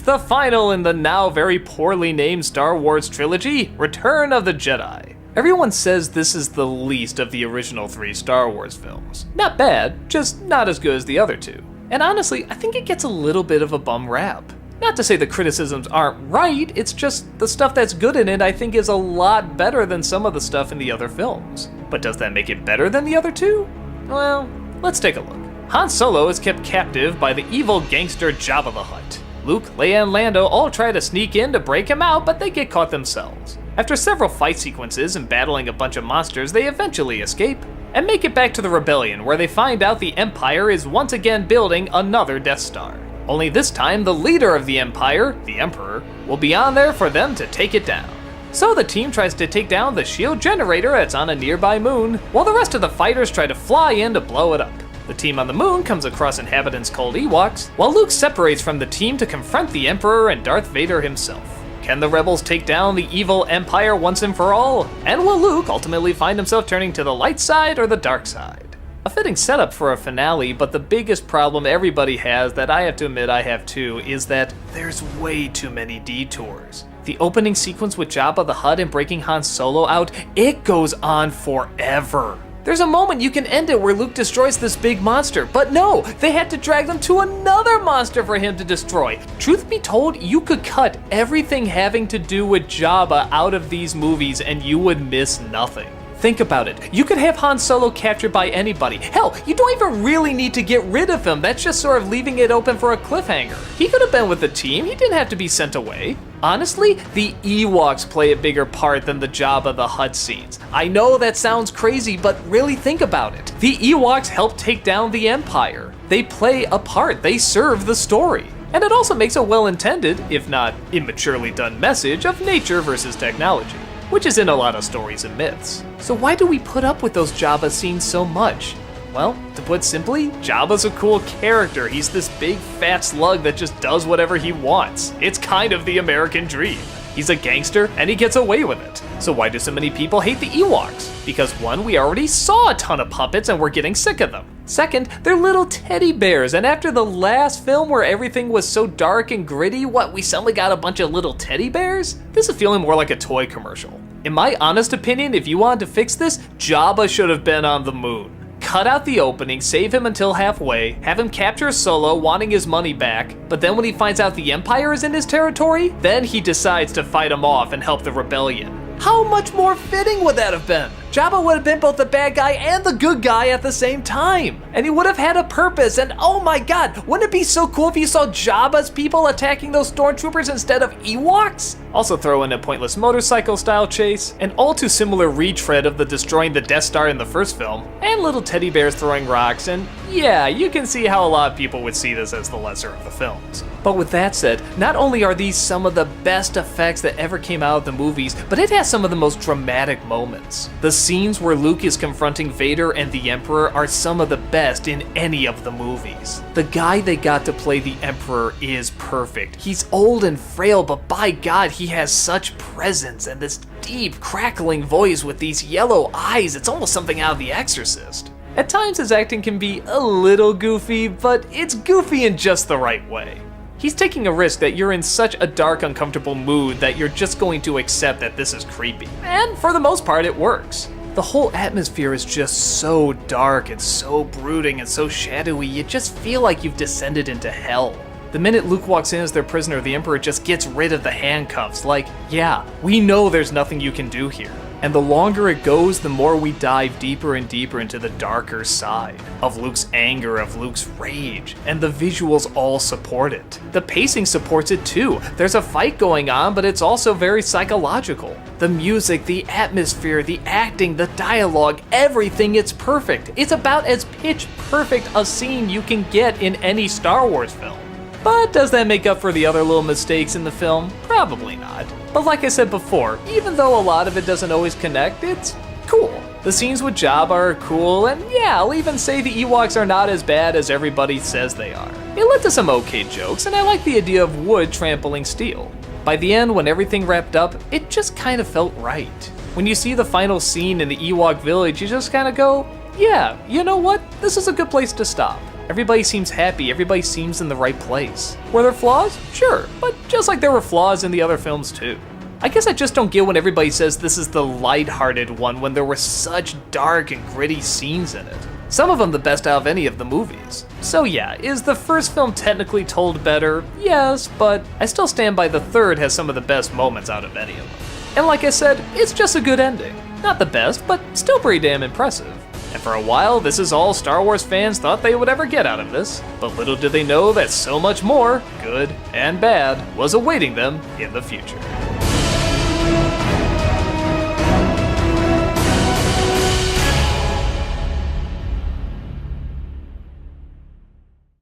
the final in the now very poorly named Star Wars trilogy, Return of the Jedi. Everyone says this is the least of the original three Star Wars films. Not bad, just not as good as the other two. And honestly, I think it gets a little bit of a bum rap. Not to say the criticisms aren't right, it's just the stuff that's good in it I think is a lot better than some of the stuff in the other films. But does that make it better than the other two? Well, let's take a look. Han Solo is kept captive by the evil gangster Jabba the Hutt. Luke, Leia, and Lando all try to sneak in to break him out, but they get caught themselves. After several fight sequences and battling a bunch of monsters, they eventually escape and make it back to the Rebellion, where they find out the Empire is once again building another Death Star. Only this time, the leader of the Empire, the Emperor, will be on there for them to take it down. So the team tries to take down the shield generator that's on a nearby moon, while the rest of the fighters try to fly in to blow it up. The team on the moon comes across inhabitants called Ewoks, while Luke separates from the team to confront the Emperor and Darth Vader himself. Can the rebels take down the evil Empire once and for all? And will Luke ultimately find himself turning to the light side or the dark side? A fitting setup for a finale, but the biggest problem everybody has, that I have to admit I have too, is that there's way too many detours. The opening sequence with Jabba the Hutt and breaking Han Solo out, it goes on forever. There's a moment you can end it where Luke destroys this big monster, but no, they had to drag them to another monster for him to destroy. Truth be told, you could cut everything having to do with Jabba out of these movies and you would miss nothing. Think about it. You could have Han Solo captured by anybody. Hell, you don't even really need to get rid of him. That's just sort of leaving it open for a cliffhanger. He could have been with the team, he didn't have to be sent away. Honestly, the Ewoks play a bigger part than the Jabba the Hutt scenes. I know that sounds crazy, but really think about it. The Ewoks help take down the Empire. They play a part, they serve the story. And it also makes a well intended, if not immaturely done message of nature versus technology which is in a lot of stories and myths. So why do we put up with those Jabba scenes so much? Well, to put simply, Jabba's a cool character. He's this big fat slug that just does whatever he wants. It's kind of the American dream. He's a gangster and he gets away with it. So why do so many people hate the Ewoks? Because one, we already saw a ton of puppets and we're getting sick of them. Second, they're little teddy bears, and after the last film where everything was so dark and gritty, what, we suddenly got a bunch of little teddy bears? This is feeling more like a toy commercial. In my honest opinion, if you wanted to fix this, Jabba should have been on the moon cut out the opening, save him until halfway, have him capture Solo, wanting his money back, but then when he finds out the Empire is in his territory, then he decides to fight him off and help the rebellion. How much more fitting would that have been? Jabba would have been both the bad guy and the good guy at the same time. And he would have had a purpose. And oh my god, wouldn't it be so cool if you saw Jabba's people attacking those stormtroopers instead of Ewoks? Also throw in a pointless motorcycle style chase, an all too similar retread of the destroying the Death Star in the first film, and little teddy bears throwing rocks, and yeah, you can see how a lot of people would see this as the lesser of the films. But with that said, not only are these some of the best effects that ever came out of the movies, but it has some of the most dramatic moments. The scenes where Luke is confronting Vader and the Emperor are some of the best in any of the movies. The guy they got to play the Emperor is perfect. He's old and frail, but by God, he has such presence and this deep, crackling voice with these yellow eyes. It's almost something out of The Exorcist. At times, his acting can be a little goofy, but it's goofy in just the right way. He's taking a risk that you're in such a dark, uncomfortable mood that you're just going to accept that this is creepy. And for the most part, it works. The whole atmosphere is just so dark and so brooding and so shadowy, you just feel like you've descended into hell. The minute Luke walks in as their prisoner, the Emperor just gets rid of the handcuffs. Like, yeah, we know there's nothing you can do here. And the longer it goes, the more we dive deeper and deeper into the darker side of Luke's anger, of Luke's rage, and the visuals all support it. The pacing supports it too. There's a fight going on, but it's also very psychological. The music, the atmosphere, the acting, the dialogue, everything, it's perfect. It's about as pitch perfect a scene you can get in any Star Wars film. But does that make up for the other little mistakes in the film? Probably not. But like I said before, even though a lot of it doesn't always connect, it's cool. The scenes with Jabba are cool, and yeah, I'll even say the Ewoks are not as bad as everybody says they are. It led to some okay jokes, and I like the idea of wood trampling steel. By the end, when everything wrapped up, it just kind of felt right. When you see the final scene in the Ewok village, you just kind of go, yeah, you know what? This is a good place to stop. Everybody seems happy, everybody seems in the right place. Were there flaws? Sure, but just like there were flaws in the other films too. I guess I just don't get when everybody says this is the light-hearted one when there were such dark and gritty scenes in it. Some of them the best out of any of the movies. So yeah, is the first film technically told better? Yes, but I still stand by the third has some of the best moments out of any of them. And like I said, it's just a good ending. Not the best, but still pretty damn impressive. And for a while, this is all Star Wars fans thought they would ever get out of this. But little did they know that so much more, good and bad, was awaiting them in the future.